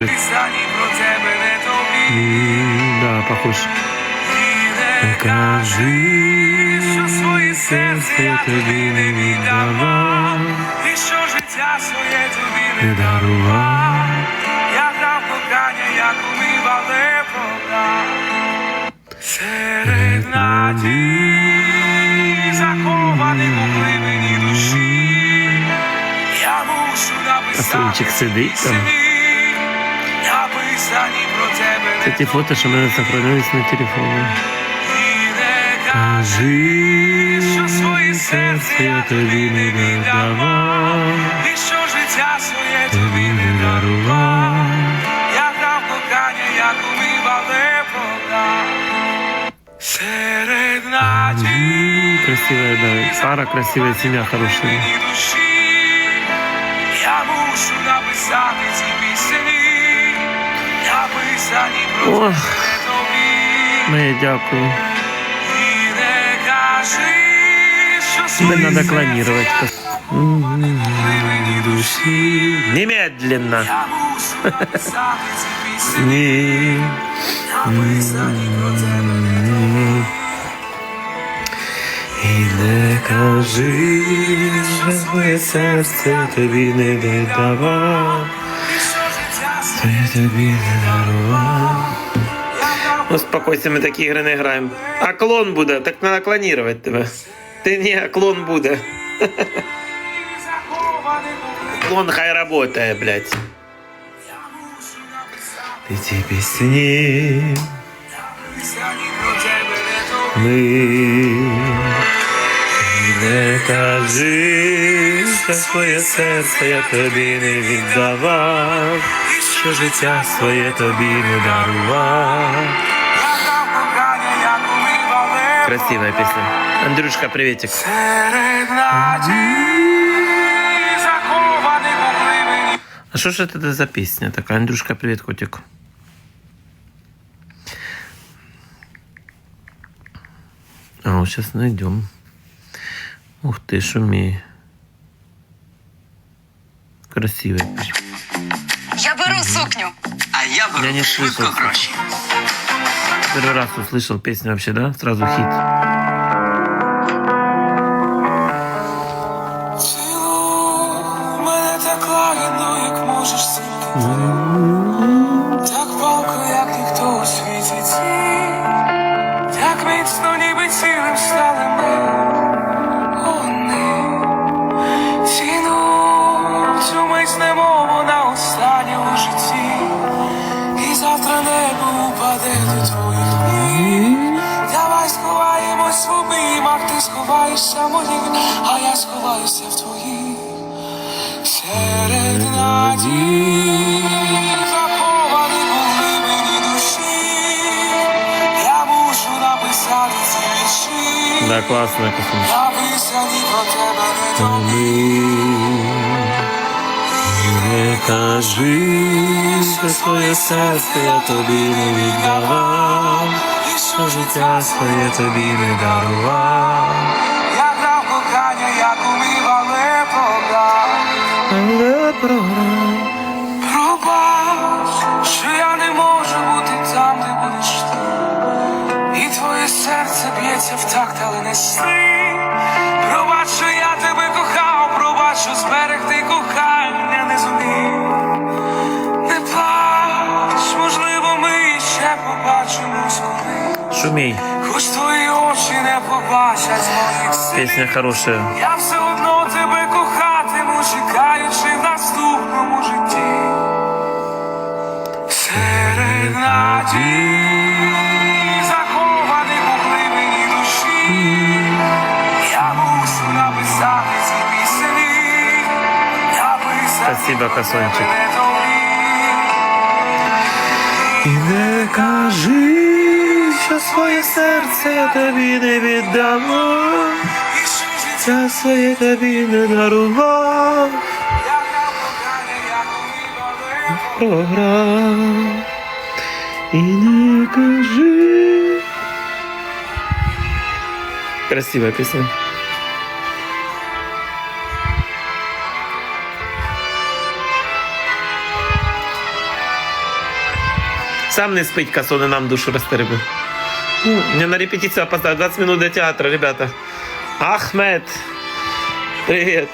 Писані про тебе не тобі. Да, похож. І не кажи, що своє серце я тобі не віддавав, і що життя своє тобі не дарував. Я дав кохання, як умивав, не продав. Серед надій, захованих у глибині душі, я мушу написати Красунчик сидить там. Це ті фото, що в мене сохранились на телефоні. Кажи, що своє серце я тобі не віддавав, і що життя своє тобі не дарував. Я дав кохання, як умивав, не продав. Серед надій, Красивая, да. Пара красивая, семья хорошая. Пісні, Ні. написані про тебе не тобі. І не кажи, що своє серце тобі не віддавав, своє тобі не дарував. Успокойся, ми такі ігри не граємо. А клон буде, так треба клонувати тебе. Ти ні, а клон буде. Клон хай работає, блядь. І ці пісні не ми. Не кажи, що своє серце я тобі не віддавав, що життя своє тобі не дарував. Красивая пісня. Андрюшка, приветик. А що ж це за пісня така? Андрюшка, привіт, котик. А, вот сейчас найдем. Ух ты, шумей. Красивая песня. Я беру сукню. А я беру Я не швидко слышал. гроші. Первый раз услышал песню вообще, да? Сразу хит. Цілуй мене так лагідно, як можеш тільки ти. Так палко, як ніхто у світі ці. Сховаюся в твоїх. Серед надій, захованих у глибині душі, я мушу написати ці вірші, Да, классная песня. написані про тебе не тобі. Не кажи, що своє серце я тобі не віддавав, що життя своє тобі не дарував. Програв. Пробач, що я не можу бути там, де будеш ти. І твоє серце б'ється в такт, але не сни. Пробач, що я тебе кохав, пробач, що зберегти кохання не зумів. Не плач, можливо, ми ще побачимось коли. Шумей. Хоч твої очі не побачать моїх слів. Песня хорошая. Я все не. І не кажи, що своє серце я тобі не що життя своє тобі не дарував, програв. І не кажи. Красивая песня. Сам не спить, касони нам душу розтеребив. Ну, на репетицию опоздаю. 20 минут до театра, ребята. Ахмед. Привет.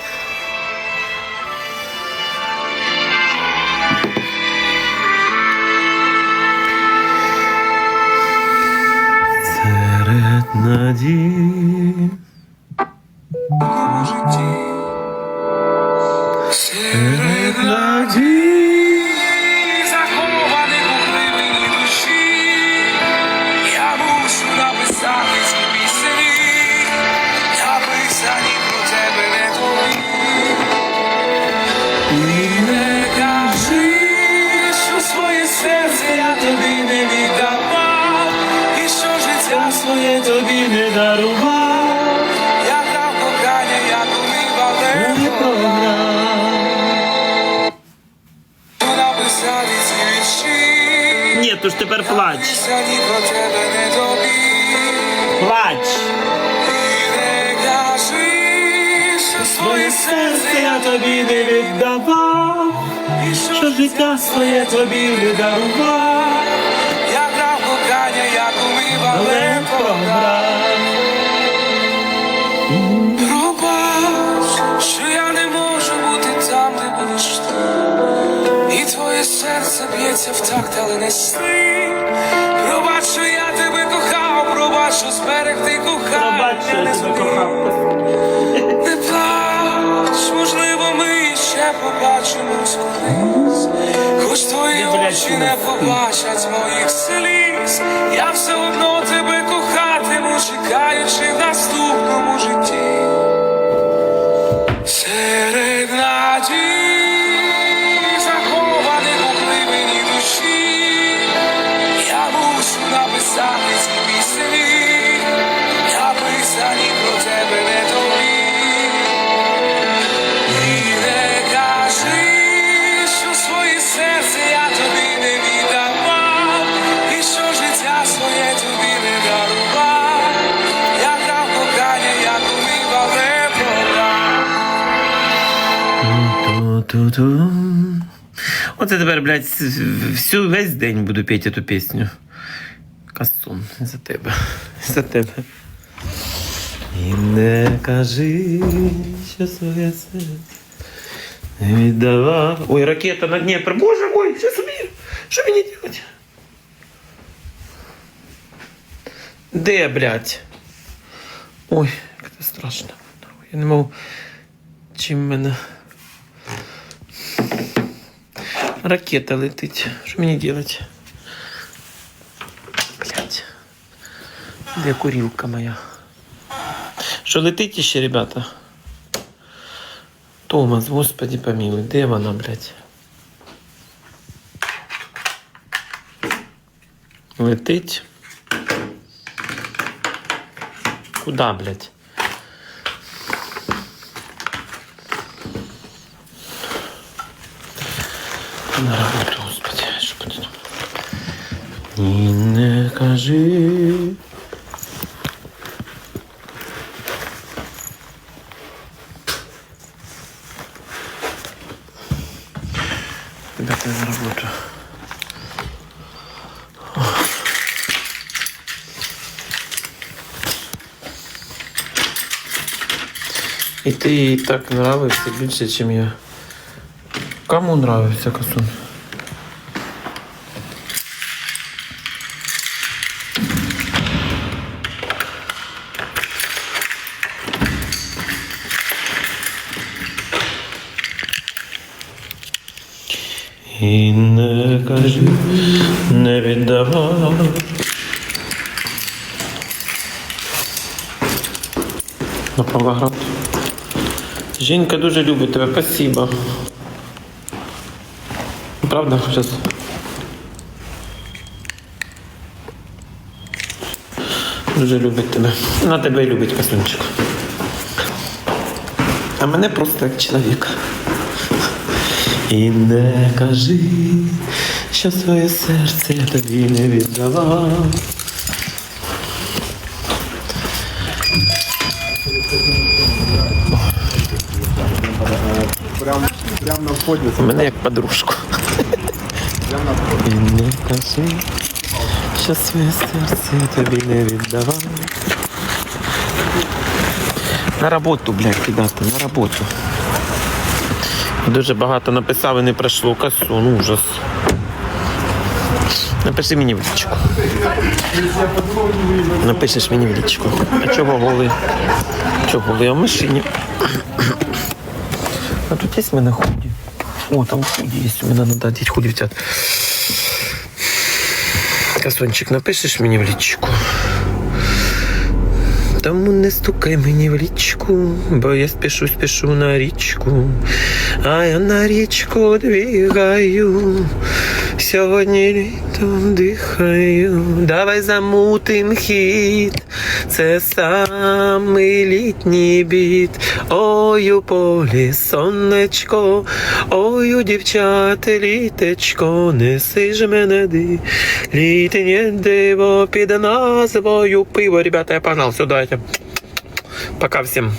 Вірші. То ж тепер плач. Плач. Своє серце я тобі не віддавав. Що життя своє тобі не дарував. Б'ється в такт, але не сни. Пробач, що я тебе кохав, пробач, що зберегти кохання не зумів. Не плач, можливо, ми ще побачимось колись. Хоч твої очі не побачать моїх сліз. Я все одно тебе кохатиму, чекаючи Ту-ту-ту. Оце тепер, блядь, всю весь день буду піти цю пісню. Касун, за тебе. За тебе. І не кажи, що своє серце не віддавав. Ой, ракета на Дніпр. Боже мой, що собі? Що мені делать? Де, блядь? Ой, як це страшно. Я не можу. Чим мене. Ракета летить. Що мені делать? Блять. Де курілка моя? Що летить іще, ребята? Томас, господи помилуй, де вона, блядь? Летить. Куда, блядь? На роботу, господи, що буде там? І не кажи. Ребята, на работу. І ти так нравишся більше, ніж я. Кому нравится Касун? І не кажи, не віддавай. На Павлоград. Жінка дуже любить тебе, спасибо. Правда, сейчас. Дуже любить тебе. Вона тебе і любить, Касунчик. А мене просто як чоловік. І не кажи, що своє серце я тобі не віддавав. Прям, прям на вході. Мене як подружку. І не кажи, що своє серце тобі не віддавав. На роботу, блядь, кидати, на роботу. Дуже багато написав і не пройшло касу, ну ужас. Напиши мені в лічку. Напишеш мені в лічку. А чого голий? Чого голий? А в машині. А тут є мене худі. О, там худи есть. Мне надо одеть худи взяти. Касончик, напишеш мені в личку? Тому не стукай мені в річку, бо я спішу, спішу на річку, а я на річку двигаю, сьогодні літом дихаю, давай замутим хід, це самий літній біт. Ой, у полі сонечко, ой, у дівчат літечко, неси ж мене ди, літнє диво під назвою пиво. Ребята, я погнал, давайте. Пока всем.